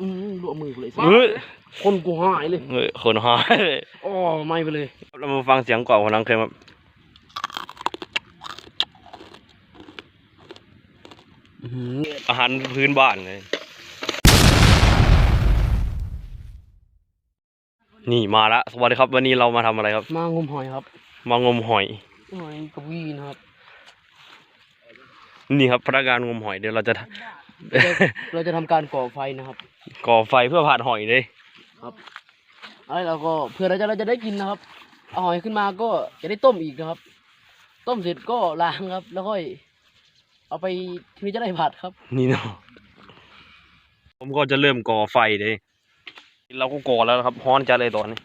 อืมลวกมือกูเลยเฮ้ยคนกูหายเลยเฮ้ยคนหายเลยอ๋อไม่ไปเลยเรามาฟังเสียงก่อนของนังเคยมาอาหารพื้นบ้านเลย นี่มาละสวัสดีครับ วันนี้เรามาทำอะไรครับ มางมหอยครับ มางมหอยหอยกระวีนะครับ นี่ครับพนักงานงมหอยเดี๋ยวเราจะ เราจะทำการก่อไฟนะครับ ก่อไฟเพื่อผัดหอยเลยแล้วเราก็เพื่อเราจะเราจะได้กินนะครับเอาหอยขึ้นมาก็จะได้ต้มอีกนะครับ ต้มเสร็จก็ล้างครับ แล้วค่อย เอาไปที่จะได้ผัดครับ นี่เนาะผมก็จะเริ่มก่อไฟเลยเราก็ก่อแล้วนะครับฮ้อนจัดเลยตอนนี้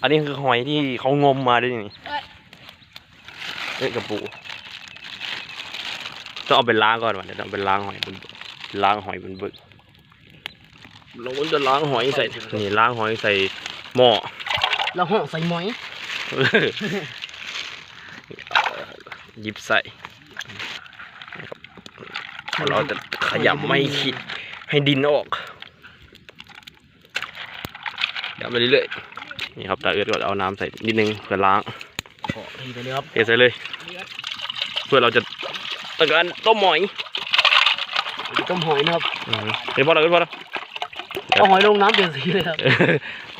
อันนี้คือหอยที่เขางมมาด้วยนี่เอ้ยกระปู ต้องเอาไปล้างก่อนวะเดี๋ยวต้องเอาไปล้างหอยบนบึกล้างหอยบนบึกเราก็จะล้างหอยใส่นี่ล้างหอยใส่หม้อแล้วห่อใส่หมอยหยิบใส่นะครับเราจะขยำไม่คิดให้ดินออกเดี๋ยวไปเรื่อยๆนี่ครับตาเอื้อก็เอาน้ำใส่นิดนึงเพื่อล้างก็ทีไปเลยครับเทใส่เลย เพื่อเราจะ ต้องการต้มหอยต้มหอยนะครับอืมเดี๋ยวพอแล้วเดี๋ยวพอแล้วเอาหอยลงน้ำเปลี่ยนสีเลยครับ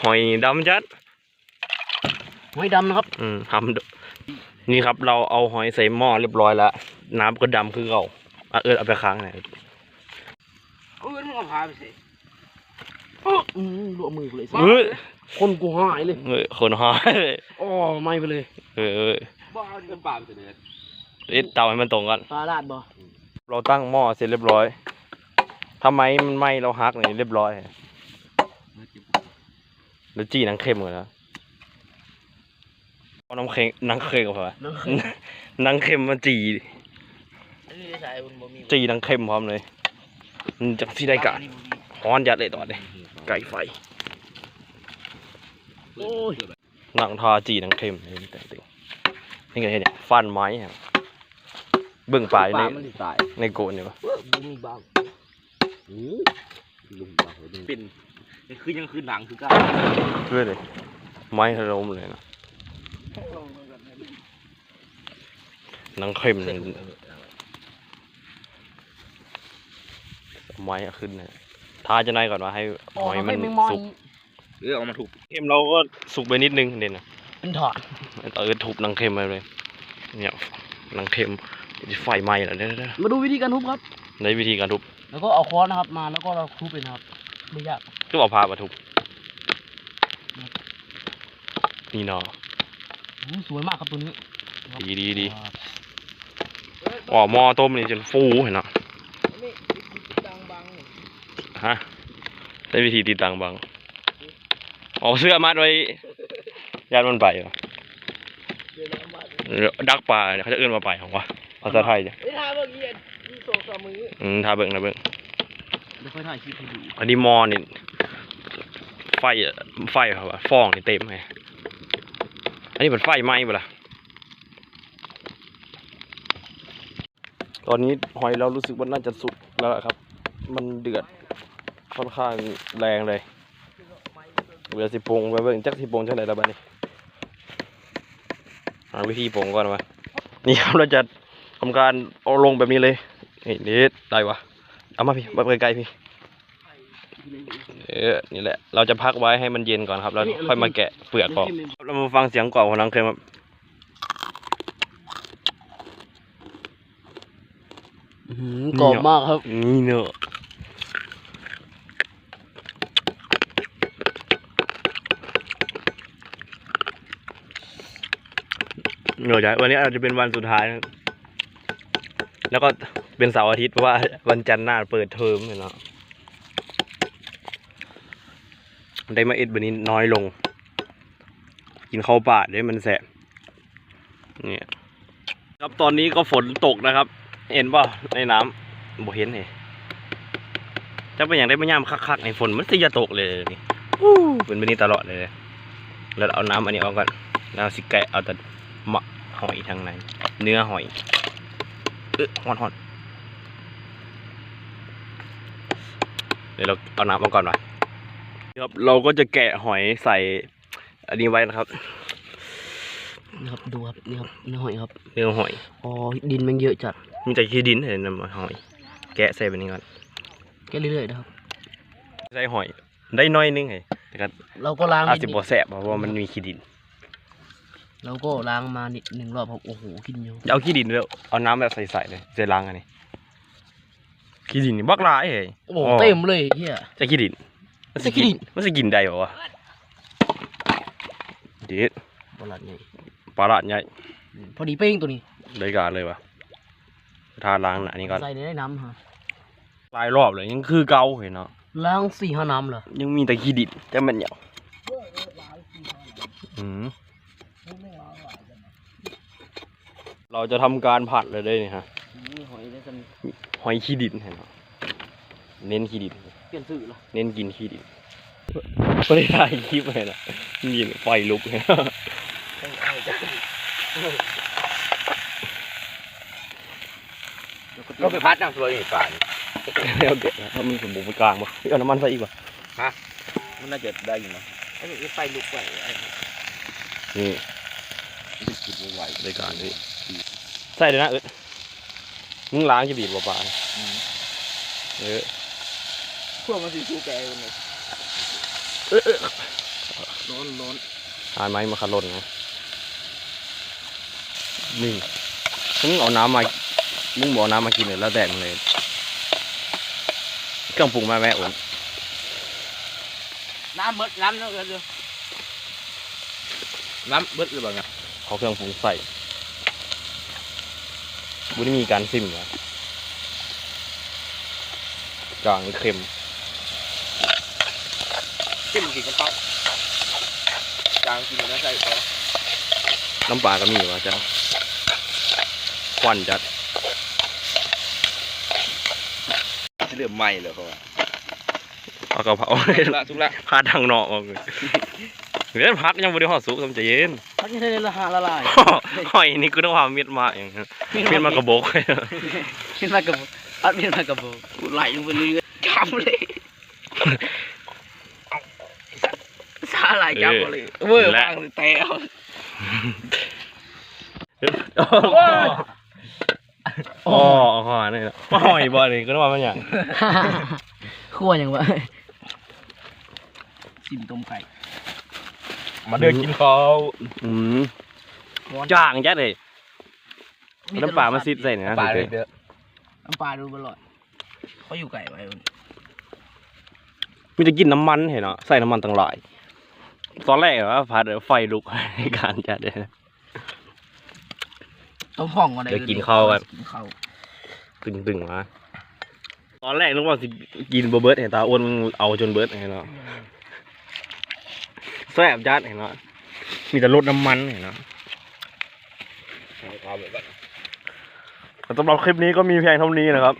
หอยดำจัดหอยดำนะครับอืมทำดูนี่ครับเราเอาหอยใส่หม้อเรียบร้อยแล้วน้ำก็ดำคือเก่าอะเออเอาไปค้างหน่อยเออมึงเอาพาไปสิอืมลวกมือกูเลยเฮ้ยคนกูหายเลยเฮ้ยคนหายเลยอ๋อไม่ไปเลยเออเออบ้าเป็นปลาไปเลย เอ๊ะเตาให้มันตรงกันปลาลาดบ่เราตั้งหม้อเสร็จเรียบร้อยทำไมมันไหม้เราฮักนี่เรียบร้อยแล้วจี้หนังเค็มก่อนนะเอาน้ำเค็มหนังเค็มก่อนน้ำหนังเค็มมาจีอันนี้ได้ใส่บนบ่มีจีหนังเค็มพร้อมเลยมันจะที่ได้การฮ้อนจัดเลยตอนนี้ไก่ไฟโอ้ยหนังทาจีหนังเค็มนี่แต่ตินี่ไงเนี่ยฟันไม้ครับ เบื้องปลายในมันตายในโกนเนี่ยวะบ่มีบางลุงบางลุงเป็นนี่คือยังคือหนังคือกันเพื่อเลยไม้ถล่มเลยนะหนังเค็มเนี่ยไม้อะขึ้นนะทาจะไหนายก่อนว่าให้หอยมันแมงมอนสุกเออเอามาถูกเค็มเราก็สุกไปนิดนึงเด่นนะเป็นถอดเออทุบหนังเค็มไปเลย เนี่ยหนังเค็ม ไฟไหม้แล้วเนี่ยมาดูวิธีการทุบครับ ในวิธีการทุบ แล้วก็เอาค้อนนะครับมาแล้วก็เราทุบเป็นครับ ไม่ยากก็เอาพามาทุบ นี่เนาะอู้สวยมากครับตัวนี้ ดีดีดีอ๋อหม้อต้มนี่จนฟูเห็นเนาะฮะใช้วิธีตีตังบังเอาเสื้อมัดไว้ยันมันไปเหรอดักปลาเนี่ยเขาจะเอื้อนมาไปของวะ ภาษาไทยจ้ะไม่ทาเมื่อกี้สองสามมืออืมทาเบิ่งนะเบิ่งเดี๋ยวค่อยถ่ายคลิปให้ดูอันนี้มอนี่ไฟอะไฟครับว่าฟองนี่เต็มไงอันนี้เป็นไฟไหม้ปะล่ะตอนนี้หอยเรารู้สึกว่าน่าจะสุกแล้วล่ะครับ มันเดือดค่อนข้างแรงเลยเวลาสิปรุงไปเบิ่งจักสิปรุงเท่าไหร่แล้วบ้านี้หาวิธีปรุงก่อนวะนี่ครับเราจะ ทำการเอาลงแบบนี้เลยนี่นี่ได้วะเอามาพี่มาไกลๆพี่เออนี่แหละ เราจะพักไว้ให้มันเย็นก่อนครับ แล้วค่อยมาแกะเปลือกออกเรามาฟังเสียงกรอบของนังเคยมากรอบมากครับ นี่เนอะเหนื่อยใจวันนี้อาจจะเป็นวันสุดท้ายนะครับ แล้วก็เป็นเสาร์อาทิตย์เพราะว่าวันจันทร์หน้าเปิดเทอมเนาะได้มาเอ็ดบันนี้น้อยลง กินข้าวป่าได้มันแสบเนี่ยครับตอนนี้ก็ฝนตกนะครับ เห็นป่ะในน้ำบ่เห็นเลยจะเป็นอย่างได้ไม่ย่ำคักๆในฝนมันจะตกเลยนี่เป็นแบบนี้ตลอดเลยแล้วเอาน้ำอันนี้ออกก่อนแล้วสิแกะเอาแต่หมะหอยทางในเนื้อหอย เออหอนหอนเดี๋ยวเราเอาน้ำมาก่อนหน่อยครับเราก็จะแกะหอยใส่อันนี้ไว้นะครับนี่ครับดูครับนี่ครับเนื้อหอยครับเนื้อหอยอ๋อดินมันเยอะจัดมีแต่ขี้ดินเห็นไหมหอย แกะใส่แบบนี้ก่อนแค่เรื่อยๆนะครับใส่หอยได้น้อยนึงไงแต่ก็เราก็ล้างอาจนิจะดบ่แสบเพราะว่ามันมีขี้ดิน เราก็ล้างมานิดหนึ่งรอบครับโอ้โหกินเยอะอย่าเอาขี้ดินเลยเอาน้ำแบบใสๆเลยจะล้างอันนี้ขี้ดินนี่บักหลายเฮ้ยโอ้โหเต็มเลยเฮียจะขี้ดินมันสิจะขี้ดินมันสิกินได้บ่วะเด็ดบลัดไงปลาละใหญ่พอดีเป้งตัวนี้เลยการเลยวะทาล้างหนานี่ก่อนใส่ในได้น้ำฮะหลายรอบเลยยังคือเก่าเห็นเนาะล้างสี่ห้าน้ำเหรอยังมีแต่ขี้ดินจะมันเหนียวอืม เราจะทำการผัดเลยได้นี่ฮะนี่หอยได้กันหอยขี้ดินเห็นเนาะเน้นขี้ดิน เปลี่ยนสื่อเหรอเน้นกินขี้ดินไม่ได้ถ่ายคลิปเลยนะยิงไฟลุกเลยก็ไปพัดน้ำตัวนี้ป่านแล้วเด็ดนะถ้ามันสมบูรณ์กลางปะเอาน้ำมันใส่อีกปะมันน่าจะได้อยู่มั้งไอ้นี่ไฟลุกไปนี่คิดไม่ไหวรายการนี้ ใส่เลยนะเอ้ยมึงล้างจะบีบปลาๆนะเออพวกมันสีชูแกเลยร้อนร้อนทานไม้มาขัดรถนะนี่มึงเอาน้ำมามึงบอกเอาน้ำมากินเลยแล้วแต่มึงเลยเครื่องปรุงมาแม่อุ่นน้ำเบิดน้ำเนาะเดี๋ยวน้ำเบิดหรือเปล่าไงเขาเครื่องปรุงใส่ บุได้มีการซิมเหรอกลางเค็มจิ้มกินกับข้าวจางกินแล้วใส่ซอสน้ำปลาก็มีว่าจ้าควันจัดเริ่มไหม้เลยเขาว่าเอากระเพราทุกละทุกละพาทางนอกออกเลยเล่นพักยังบริหารสุกทำใจเย็น พักให้ได้ละหาละลายหอยนี่กูต้องความเม็ดมาอย่างนั้นเม็ดมากระบอกเม็ดมากระบอกอัดเม็ดมากระบอกกูไหลลงไปเรื่อยๆจับเลยสาหร่ายจับเลยเว้ยวางเลยแตวอ๋อหอยนี่แหละหอยบ่นี่ก็ต้องว่ามันอย่างขั้วยังวะจิ้มต้มไก่ มาเดินกินข้าวอืมจ้างจัดเลยน้ำปลามาซิดใส่เนี่ยนะปลาสุเลดยเลยเด้อน้ำปลาดูบอลอยเขาอยู่ไก่ไว้มันมีจะกินน้ำมันเห็นเนาะใส่น้ำมันตั้งหลายตอนแรกว่าพัดเดี๋ยวไฟลุกในการจัดเลยต้มผ่องก่อนได้เดี๋ยวกินข้าวกันกินข้าวตึงตึงๆมาตอนแรกนึกว่าสิกินบ่เบิร์ดเห็นตาอ้วนมึงเอาจนเบิร์ดเห็นเนาะ แซ่บจัดเห็นเนาะมีแต่รสน้ำมันเห็นเนาะสำหรับคลิปนี้ก็มีเพียงเท่านี้นะครับ